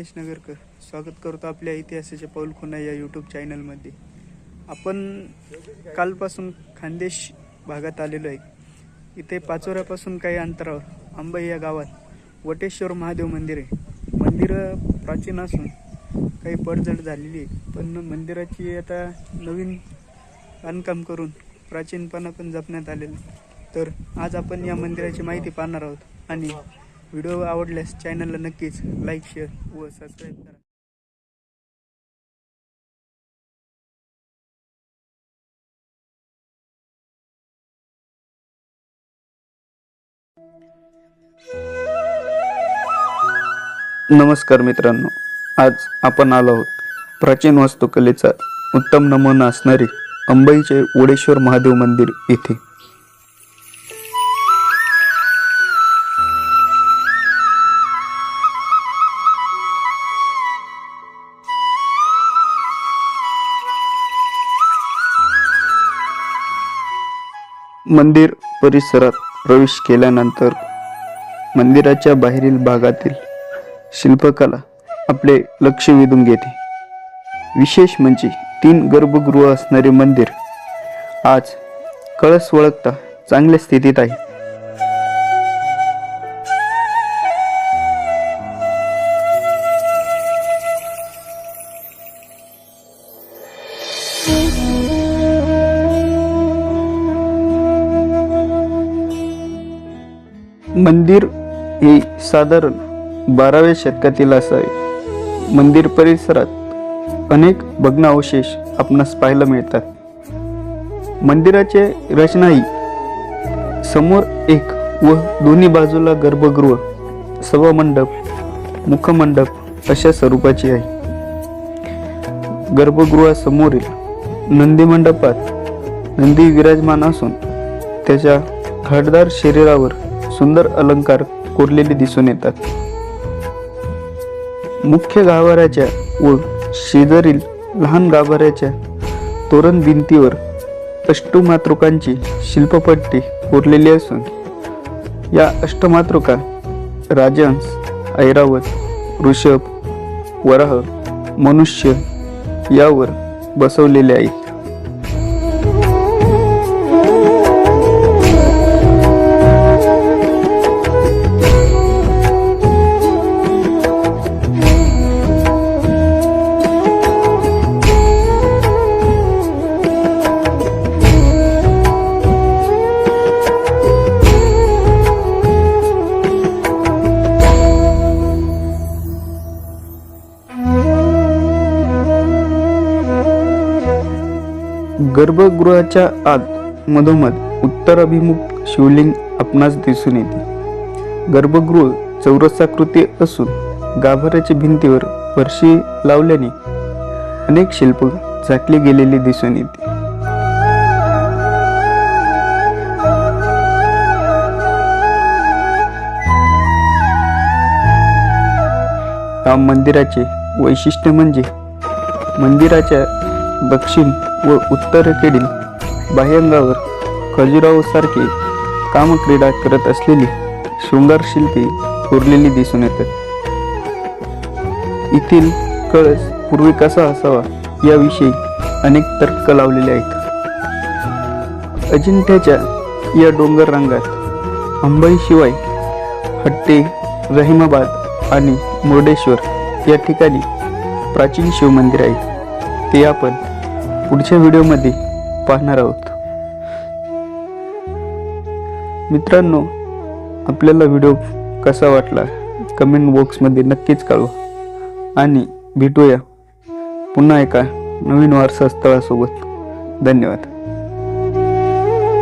गणेश नगरकर स्वागत करतो आपल्या इतिहासाच्या पाऊलखुणा या यूट्यूब चॅनलमध्ये आपण कालपासून खानदेश भागात आलेलो आहे. इथे पाचोऱ्यापासून काही अंतरावर आंबई या गावात वटेश्वर महादेव मंदिर आहे. मंदिरं प्राचीन असून काही पडझड झालेली आहे. पण मंदिराची आता नवीन बांधकाम करून प्राचीनपणा पण जपण्यात आलेलं तर आज आपण या मंदिराची माहिती पाहणार आहोत. आणि व्हिडिओ आवडल्यास चॅनलला नक्कीच लाईक शेअर व सबस्क्राईब करा. नमस्कार मित्रांनो आज आपण आलो आहोत प्राचीन वास्तुकलेचा उत्तम नमुना असणारे अंबईचे ओडेश्वर महादेव मंदिर येथे मंदिर परिसरात प्रवेश केल्यानंतर मंदिराच्या बाहेरील भागातील शिल्पकला आपले लक्ष वेधून घेते. विशेष म्हणजे तीन गर्भगृह असणारे मंदिर आज कळस वळखता चांगल्या स्थितीत आहे. मंदिर हे साधारण बाराव्या शतकातील असावे. मंदिर परिसरात अनेक भग्नावशेष आपणास पाहायला मिळतात. मंदिराचे रचना ही समोर एक व दोन्ही बाजूला गर्भगृह सभामंडप मुखमंडप अशा स्वरूपाची आहे. गर्भगृहासमोरील नंदी मंडपात नंदी विराजमान असून त्याच्या घाटदार शरीरावर सुंदर अलंकार कोरलेले दिसून येतात. मुख्य गाभाऱ्याच्या व शेजारील लहान गाभाऱ्याच्या तोरण भिंतीवर अष्टमातृकांची शिल्पपट्टी कोरलेली असून या अष्टमातृका राजहंस ऐरावत ऋषभ वराह मनुष्य यावर बसवलेले आहेत. गर्भगृहाच्या आत मधोमध उत्तर अभिमुख शिवलिंग आपणास दिसून येते. गर्भगृह चौरसाकृती असून गाभाऱ्याच्या भिंतीवर फरशी लावल्याने अनेक शिल्प झाकली गेलेली दिसून येते. या मंदिराचे वैशिष्ट्य म्हणजे मंदिराच्या दक्षिण व उत्तरेकडील बाह्यंगावर खजुराहोसारखे कामक्रीडा करत असलेली शृंगार शिल्पे कोरलेली दिसून येतात. येथील कळस पूर्वी कसा असावा याविषयी अनेक तर्क लावलेले आहेत. अजिंठ्याच्या या डोंगर रांगात अंबाईशिवाय हट्टे रहिमाबाद आणि मुर्डेश्वर या ठिकाणी प्राचीन शिवमंदिर आहे. ते आपण पुढच्या व्हिडिओमध्ये पाहणार आहोत. मित्रांनो आपल्याला व्हिडिओ कसा वाटला? कमेंट बॉक्समध्ये नक्कीच कळवा. आणि भेटूया पुन्हा एका नवीन वारसा स्थळासोबत. धन्यवाद.